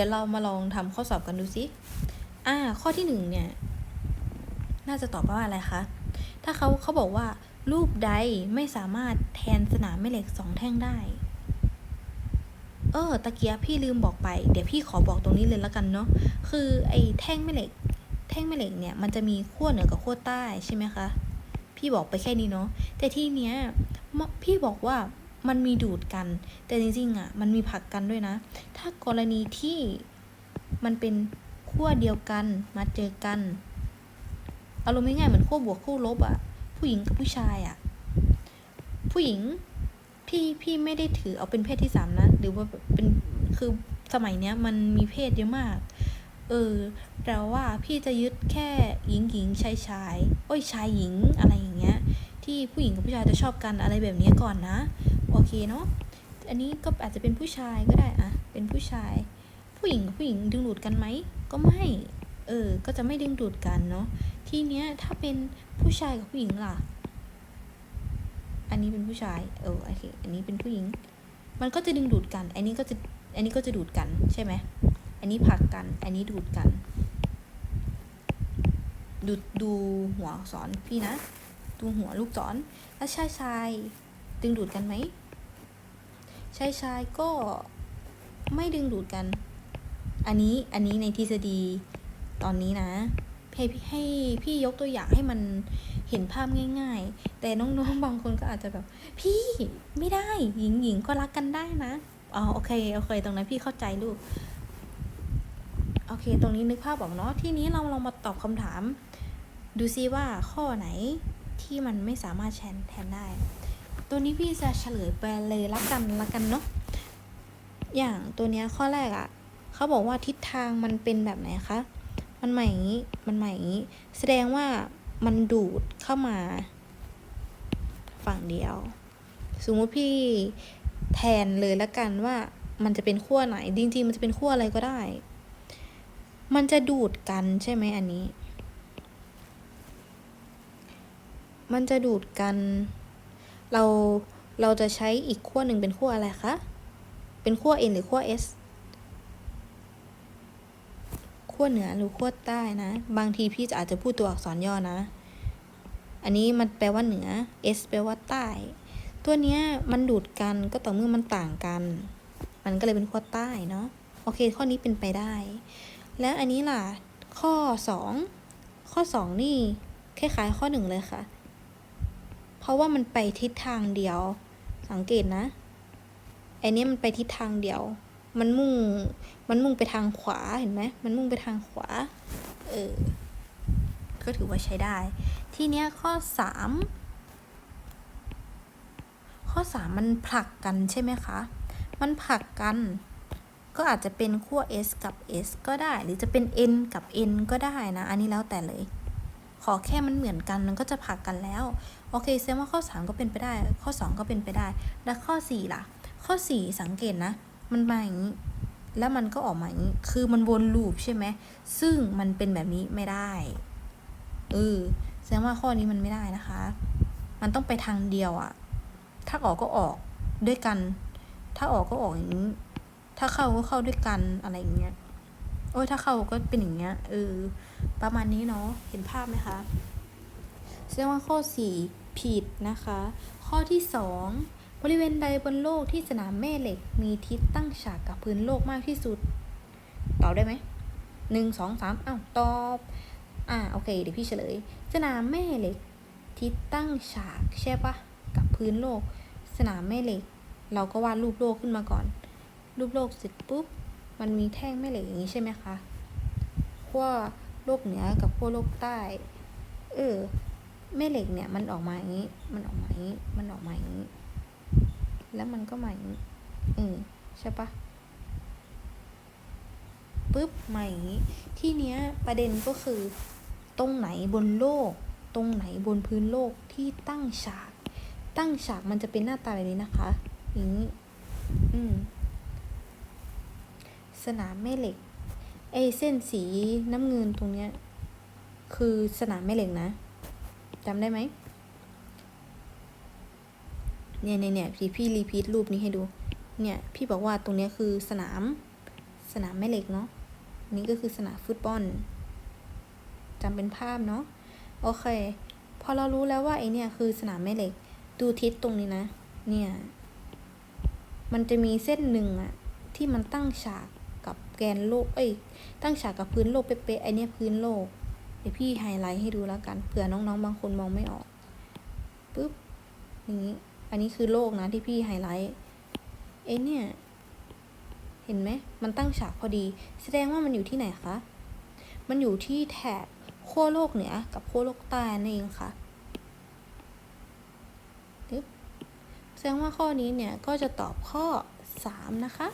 ดี๋ยวเรามาลองทำข้อสอบกันดูสิอ่า ข้อที่หนึ่งเนี่ย น่าจะตอบว่าอะไรคะ ถ้าเขาเขาบอกว่า รูปใดไม่สามารถแทนสนามแม่เหล็กสองแท่งได้ เออ ตะเกียบพี่ลืมบอกไป เดี๋ยวพี่ขอบอกตรงนี้เลยแล้วกันเนาะ คือไอ้แท่งแม่เหล็ก แท่งแม่เหล็กเนี่ย มันจะมีขั้วเหนือกับขั้วใต้ใช่ไหมคะ พี่บอกไปแค่นี้เนาะ แต่ที่เนี้ย พี่บอกว่า มันมีดูดกัน แต่จริงๆอะมันมีผลักกันด้วยนะ ถ้ากรณีที่มันเป็นขั้วเดียวกันมาเจอกันอารมณ์ง่ายๆเหมือนขั้วบวกขั้วลบอะ ผู้หญิงกับผู้ชายอะ ผู้หญิงพี่พี่ไม่ได้ถือเอาเป็นเพศที่สามนะหรือว่าเป็นคือสมัยเนี้ยมันมีเพศเยอะมาก เออแต่ว่าพี่จะยึดแค่หญิงหญิงชายชายโอ้ยชายหญิงอะไรอย่างเงี้ย ที่ผู้หญิงกับผู้ชายจะชอบกันอะไรแบบเนี้ยก่อนนะ โอเคเนาะอันนี้ก็อาจจะเป็นผู้ชายก็ได้อะเป็นผู้ชาย ผู้หญิงกับผู้หญิงดึงดูดกันไหมก็ไม่เออก็จะไม่ดึงดูดกันเนาะทีเนี้ยถ้าเป็นผู้ชายกับผู้หญิงล่ะ อันนี้เป็นผู้ชายเออโอเคอันนี้เป็นผู้หญิง มันก็จะดึงดูดกัน อันนี้ก็จะอันนี้ก็จะดูดกันใช่ไหมอันนี้ผลักกัน อันนี้ดูดกัน ดูดูหัวสอนพี่นะ ดูหัวลูกศรแล้วชายชายดึงดูดกันไหม ชายชายก็ไม่ดึงดูดกัน อันนี้อันนี้ในทฤษฎีตอนนี้นะให้ให้พี่ยกตัวอย่างให้มันเห็นภาพง่าย ๆ แต่น้องๆบางคนก็อาจจะแบบ พี่ไม่ได้หญิงหญิงก็รักกันได้นะอ๋อโอเคโอเค ตรงนั้นพี่เข้าใจลูกโอเค ตรงนี้นึกภาพออกเนาะที่นี้เราลองมาตอบคำถาม ดูซิว่าข้อไหนที่มันไม่สามารถแทนแทนได้ ตัวนี้พี่จะเฉลยไปเลยละกันละกันเนาะ อย่างตัวเนี้ยข้อแรกอะ่ะเขาบอกว่าทิศทางมันเป็นแบบไหนคะ มันหมายอย่างนี้ มันหมายอย่างนี้ แสดงว่ามันดูดเข้ามา ฝั่งเดียว สมมติพี่แทนเลยละกันว่ามันจะเป็นขั้วไหน จริงๆ มันจะเป็นขั้วอะไรก็ได้ มันจะดูดกันใช่ไหมอันนี้ มันจะดูดกัน เราเราจะใช้อีกขั้วหนึ่งเป็นขั้วอะไรคะ เป็นขั้ว N หรือขั้ว S ขั้วเหนือหรือขั้วใต้นะ บางทีพี่จะอาจจะพูดตัวอักษรย่อนะ อันนี้มันแปลว่าเหนือ S แปลว่าใต้ ตัวเนี้ยมันดูดกันก็ต่อเมื่อมันต่างกัน มันก็เลยเป็นขั้วใต้เนาะ โอเค ข้อนี้เป็นไปได้ แล้วอันนี้ล่ะ ข้อสองข้อสองนี่คล้ายๆข้อหนึ่งเลยค่ะ ราะว่ามันไปทิศทางเดียว สังเกตนะไอันนี้มันไปทิศทางเดียว มันมุ่ง มันมุ่งไปทางขวาเห็นไหมมันมุ่งไปทางขวา เออ ก็ถือว่าใช้ได้ ทีเนี้ยข้อสามข้อสามมันผลักกันใช่ไหมคะ มันผลักกัน ก็อาจจะเป็นขั้ว S กับ S ก็ได้ หรือจะเป็น N กับ N ก็ได้นะ อันนี้แล้วแต่เลย ขอแค่มันเหมือนกันมันก็จะผลักกันแล้ว โอเคแสดงว่าข้อ 3 ก็เป็นไปได้ ข้อ 2 ก็เป็นไปได้ แล้วข้อ 4 ล่ะ ข้อ 4 สังเกตนะ มันมาอย่างนี้ แล้วมันก็ออกมาอย่างนี้ คือมันวนลูปใช่ไหม ซึ่งมันเป็นแบบนี้ไม่ได้ เออ แสดงว่าข้อนี้มันไม่ได้นะคะ มันต้องไปทางเดียวอะถ้าออกก็ออกด้วยกัน ถ้าออกก็ออกอย่างนี้ ถ้าเข้าก็เข้าด้วยกันอะไรอย่างเงี้ย โอ้ยถ้าเข้าก็เป็นอย่างเงี้ย เออ ประมาณนี้เนาะ เห็นภาพไหมคะ แสดงว่าข้อ4 ผิดนะคะ ข้อที่ 2 บริเวณใดบนโลกที่สนามแม่เหล็ก มีทิศตั้งฉากกับพื้นโลกมากที่สุด ตอบได้ไหมหนึ่งสองสามอ้าวตอบอ่าโอเค เดี๋ยวพี่เฉลย สนามแม่เหล็ก ทิศตั้งฉากใช่ปะกับพื้นโลก สนามแม่เหล็ก เราก็วาดรูปโลกขึ้นมาก่อน รูปโลกเสร็จปุ๊บมันมีแท่งแม่เหล็กอย่างนี้ใช่ไหมคะขั้วโลกเหนือกับขั้วโลกใต้ เออ แม่เหล็กเนี่ยมันออกมาอย่างนี้ มันออกมาอย่างนี้ มันออกมาอย่างนี้ แล้วมันก็มาอย่างนี้เออใช่ปะปุ๊บมาอย่างนี้ ที่เนี้ยประเด็นก็คือ ตรงไหนบนโลก ตรงไหนบนพื้นโลกที่ตั้งฉาก ตั้งฉากมันจะเป็นหน้าตาแบบนี้นะคะ อย่างนี้ อืม สนามแม่เหล็กไอ้เส้นสีน้ำเงินตรงเนี้ย คือสนามแม่เหล็กนะ จำได้ไหมเนี่ยเนี่ยเนี่ยพี่พี่รีพีทรูปนี้ให้ดู เนี่ย พี่บอกว่าตรงนี้คือสนาม สนามแม่เหล็กเนาะนี่ก็คือสนามฟุตบอลจำเป็นภาพเนาะโอเค พอเรารู้แล้วว่าไอเนี่ยคือสนามแม่เหล็ก ดูทิศตรงนี้นะ เนี่ย มันจะมีเส้นหนึ่งอะที่มันตั้งฉากกับแกนโลก เอ้ย ตั้งฉากกับพื้นโลกเป๊ะๆไอเนี่ยพื้นโลก ดี๋ยวพี่ไฮไลท์ให้ดูแล้วกันเผื่อน้องๆ บางคนมองไม่ออกปุ๊บอย่างนี้ อันนี้คือโลกนะที่พี่ไฮไลท์ไอเนี่ย เห็นไหมมันตั้งฉากพอดี แสดงว่ามันอยู่ที่ไหนคะมันอยู่ที่แถบขั้วโลกเหนือกับขั้วโลกใต้นั่นเองค่ะแสดงว่าข้อนี้เนี่ยก็จะตอบข้อ 3 นะคะ